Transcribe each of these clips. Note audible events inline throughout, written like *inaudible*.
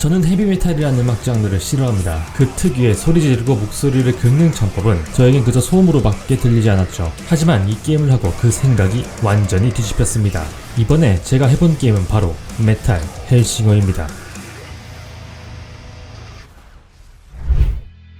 저는 헤비메탈이라는 음악 장르를 싫어합니다. 그 특유의 소리 지르고 목소리를 긁는 전법은 저에겐 그저 소음으로밖에 들리지 않았죠. 하지만 이 게임을 하고 그 생각이 완전히 뒤집혔습니다. 이번에 제가 해본 게임은 바로 메탈 헬싱어입니다.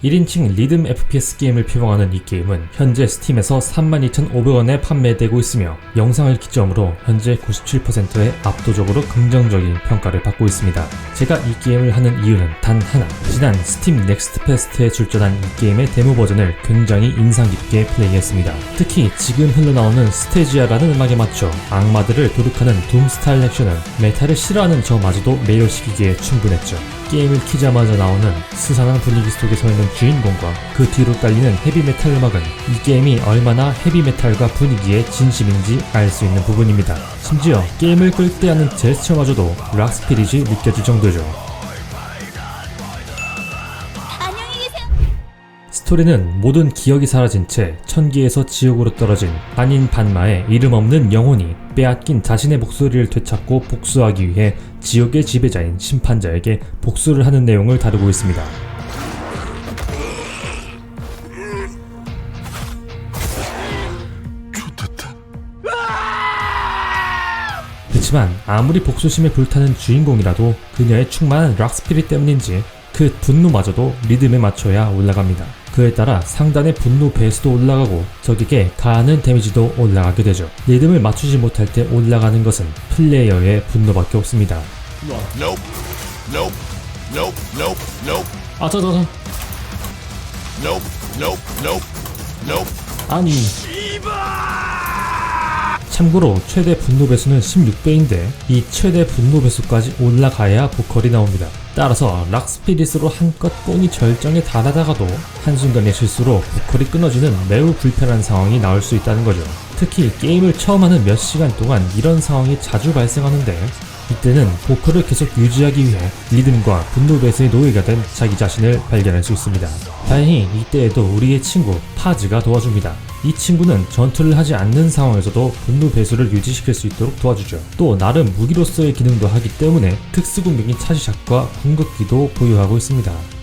1인칭 리듬 FPS 게임을 표방하는 이 게임은 현재 스팀에서 32,500원에 판매되고 있으며 영상을 기점으로 현재 97%의 압도적으로 긍정적인 평가를 받고 있습니다. 제가 이 게임을 하는 이유는 단 하나. 지난 스팀 넥스트 페스트에 출전한 이 게임의 데모 버전을 굉장히 인상 깊게 플레이했습니다. 특히 지금 흘러나오는 스테지아라는 음악에 맞춰 악마들을 도륙하는 둠 스타일 액션은 메탈을 싫어하는 저마저도 매료시키기에 충분했죠. 게임을 키자마자 나오는 스산한 분위기 속에 서 있는 주인공과 그 뒤로 깔리는 헤비메탈 음악은 이 게임이 얼마나 헤비메탈과 분위기에 진심인지 알 수 있는 부분입니다. 심지어 게임을 끌 때 하는 제스처마저도 락스피릿이 느껴질 정도죠. 스토리는 모든 기억이 사라진 채 천기에서 지옥으로 떨어진 반인 반마의 이름 없는 영혼이 빼앗긴 자신의 목소리를 되찾고 복수하기 위해 지옥의 지배자인 심판자에게 복수를 하는 내용을 다루고 있습니다. 그렇지만 아무리 복수심에 불타는 주인공이라도 그녀의 충만한 락스피릿 때문인지 그 분노마저도 리듬에 맞춰야 올라갑니다. 그에 따라 상단의 분노 배수도 올라가고 적에게 가하는 데미지도 올라가게 되죠. 리듬을 맞추지 못할 때 올라가는 것은 플레이어의 분노밖에 없습니다. Nope. Nope. Nope. Nope. Nope. 아, 저, 저, 저. Nope. Nope. Nope. Nope. 아니. 참고로 최대 분노 배수는 16배인데 이 최대 분노 배수까지 올라가야 보컬이 나옵니다. 따라서 락스피릿으로 한껏 뽕이 절정에 달하다가도 한순간의 실수로 보컬이 끊어지는 매우 불편한 상황이 나올 수 있다는 거죠. 특히 게임을 처음 하는 몇 시간 동안 이런 상황이 자주 발생하는데 이때는 보컬을 계속 유지하기 위해 리듬과 분노 배스의 노예가 된 자기 자신을 발견할 수 있습니다. 다행히 이때에도 우리의 친구 파즈가 도와줍니다. 이 친구는 전투를 하지 않는 상황에서도 분노 배수를 유지시킬 수 있도록 도와주죠. 또 나름 무기로서의 기능도 하기 때문에 특수 공격인 차시샷과 궁극기도 보유하고 있습니다.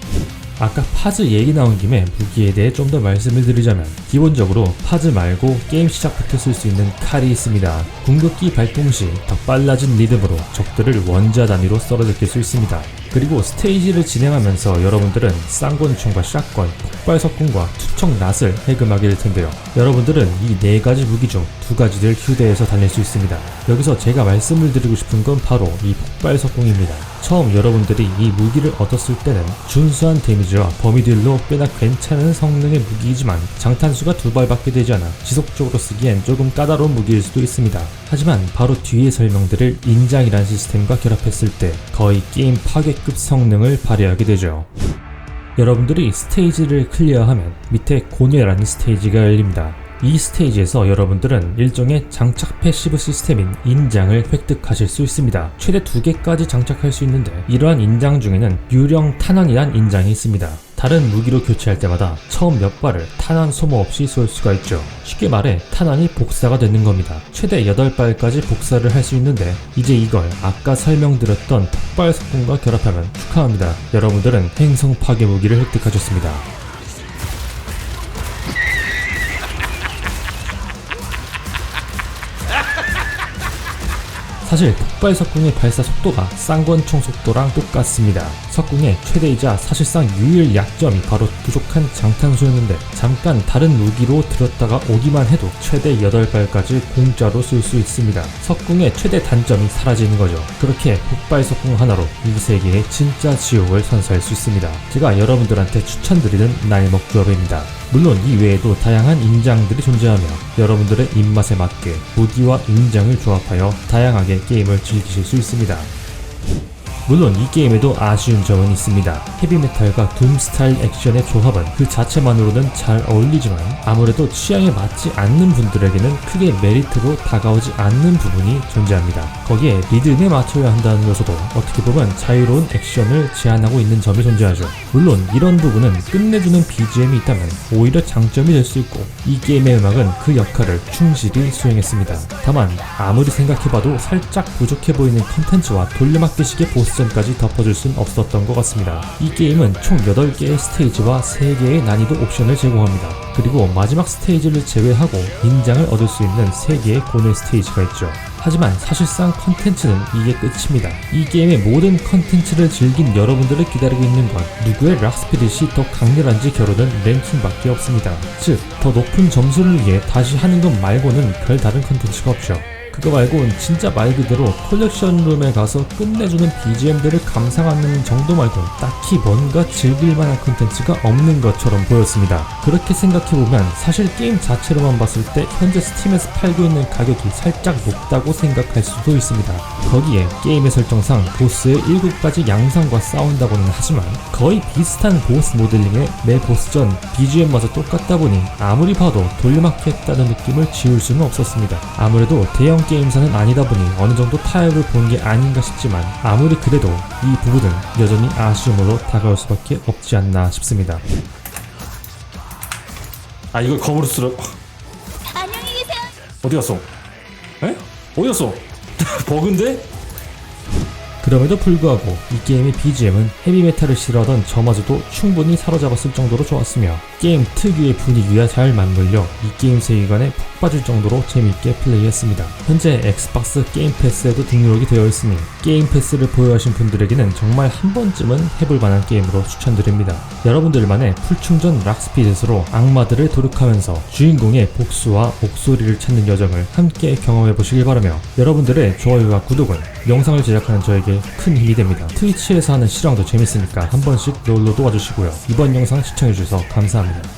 아까 파즈 얘기 나온 김에 무기에 대해 좀 더 말씀을 드리자면 기본적으로 파즈 말고 게임 시작부터 쓸 수 있는 칼이 있습니다. 궁극기 발동 시 더 빨라진 리듬으로 적들을 원자 단위로 썰어제낄 수 있습니다. 그리고 스테이지를 진행하면서 여러분들은 쌍권총과 샷건, 폭발 석궁과 투척 낫을 해금하게 될 텐데요. 여러분들은 이 네 가지 무기 중 두 가지를 휴대해서 달릴 수 있습니다. 여기서 제가 말씀을 드리고 싶은 건 바로 이 폭발 석궁입니다. 처음 여러분들이 이 무기를 얻었을 때는 준수한 데미지와 범위들로 꽤나 괜찮은 성능의 무기이지만 장탄수가 두 발밖에 되지 않아 지속적으로 쓰기엔 조금 까다로운 무기일 수도 있습니다. 하지만 바로 뒤에 설명드릴 인장이란 시스템과 결합했을 때 거의 게임 파괴급 성능을 발휘하게 되죠. 여러분들이 스테이지를 클리어하면 밑에 고뇌라는 스테이지가 열립니다. 이 스테이지에서 여러분들은 일종의 장착 패시브 시스템인 인장을 획득하실 수 있습니다. 최대 두 개까지 장착할 수 있는데 이러한 인장 중에는 유령 탄환이란 인장이 있습니다. 다른 무기로 교체할 때마다 처음 몇 발을 탄환 소모 없이 쏠 수가 있죠. 쉽게 말해 탄환이 복사가 되는 겁니다. 최대 8발까지 복사를 할 수 있는데 이제 이걸 아까 설명드렸던 폭발 속공과 결합하면 축하합니다. 여러분들은 행성 파괴 무기를 획득하셨습니다. 사실 폭발 석궁의 발사 속도가 쌍권총 속도랑 똑같습니다. 석궁의 최대이자 사실상 유일 약점이 바로 부족한 장탄수였는데 잠깐 다른 무기로 들었다가 오기만 해도 최대 8발까지 공짜로 쓸 수 있습니다. 석궁의 최대 단점이 사라지는 거죠. 그렇게 폭발 석궁 하나로 이 세계의 진짜 지옥을 선사할 수 있습니다. 제가 여러분들한테 추천드리는 날먹 조합입니다. 물론 이 외에도 다양한 인장들이 존재하며 여러분들의 입맛에 맞게 무기와 인장을 조합하여 다양하게 게임을 즐기실 수 있습니다. 물론 이 게임에도 아쉬운 점은 있습니다. 헤비메탈과 둠 스타일 액션의 조합은 그 자체만으로는 잘 어울리지만 아무래도 취향에 맞지 않는 분들에게는 크게 메리트로 다가오지 않는 부분이 존재합니다. 거기에 리듬에 맞춰야 한다는 요소도 어떻게 보면 자유로운 액션을 제한하고 있는 점이 존재하죠. 물론 이런 부분은 끝내주는 BGM이 있다면 오히려 장점이 될 수 있고 이 게임의 음악은 그 역할을 충실히 수행했습니다. 다만 아무리 생각해봐도 살짝 부족해 보이는 컨텐츠와 돌려막기식의 보스 보스전까지 덮어줄 순 없었던 것 같습니다. 이 게임은 총 8개의 스테이지와 3개의 난이도 옵션을 제공합니다. 그리고 마지막 스테이지를 제외하고 인장을 얻을 수 있는 3개의 고뇌 스테이지가 있죠. 하지만 사실상 컨텐츠는 이게 끝입니다. 이 게임의 모든 컨텐츠를 즐긴 여러분들을 기다리고 있는 건 누구의 락스피릿이 더 강렬한지 겨루는 랭킹밖에 없습니다. 즉, 더 높은 점수를 위해 다시 하는 것 말고는 별 다른 컨텐츠가 없죠. 그거 말고는 진짜 말 그대로 컬렉션 룸에 가서 끝내주는 BGM들을 감상하는 정도 말고 딱히 뭔가 즐길 만한 컨텐츠가 없는 것처럼 보였습니다. 그렇게 생각해보면 사실 게임 자체로만 봤을 때 현재 스팀에서 팔고 있는 가격이 살짝 높다고 생각할 수도 있습니다. 거기에 게임의 설정상 보스의 7가지 양상과 싸운다고는 하지만 거의 비슷한 보스 모델링의 매 보스 전 BGM마저 똑같다 보니 아무리 봐도 돌려막기 했다는 느낌을 지울 수는 없었습니다. 아무래도 대형 게임사는 아니다 보니 어느 정도 타협을 본 게 아닌가 싶지만 아무리 그래도 이 부분은 여전히 아쉬움으로 다가올 수밖에 없지 않나 싶습니다. 아 이걸 검으로 쓰러 안녕히 계세요. 어디 갔어? 에? 어디 갔어? *laughs* 버그인데? 그럼에도 불구하고 이 게임의 BGM은 헤비메탈을 싫어하던 저마저도 충분히 사로잡았을 정도로 좋았으며 게임 특유의 분위기와 잘 맞물려 이 게임 세계관에 푹 빠질 정도로 재밌게 플레이했습니다. 현재 엑스박스 게임 패스에도 등록이 되어 있으니 게임 패스를 보유하신 분들에게는 정말 한 번쯤은 해볼 만한 게임으로 추천드립니다. 여러분들만의 풀충전 락스피릿으로 악마들을 도륙하면서 주인공의 복수와 목소리를 찾는 여정을 함께 경험해 보시길 바라며 여러분들의 좋아요와 구독은 영상을 제작하는 저에게 큰 힘이 됩니다. 트위치에서 하는 실황도 재밌으니까 한 번씩 놀러 도 와주시고요. 이번 영상 시청해주셔서 감사합니다.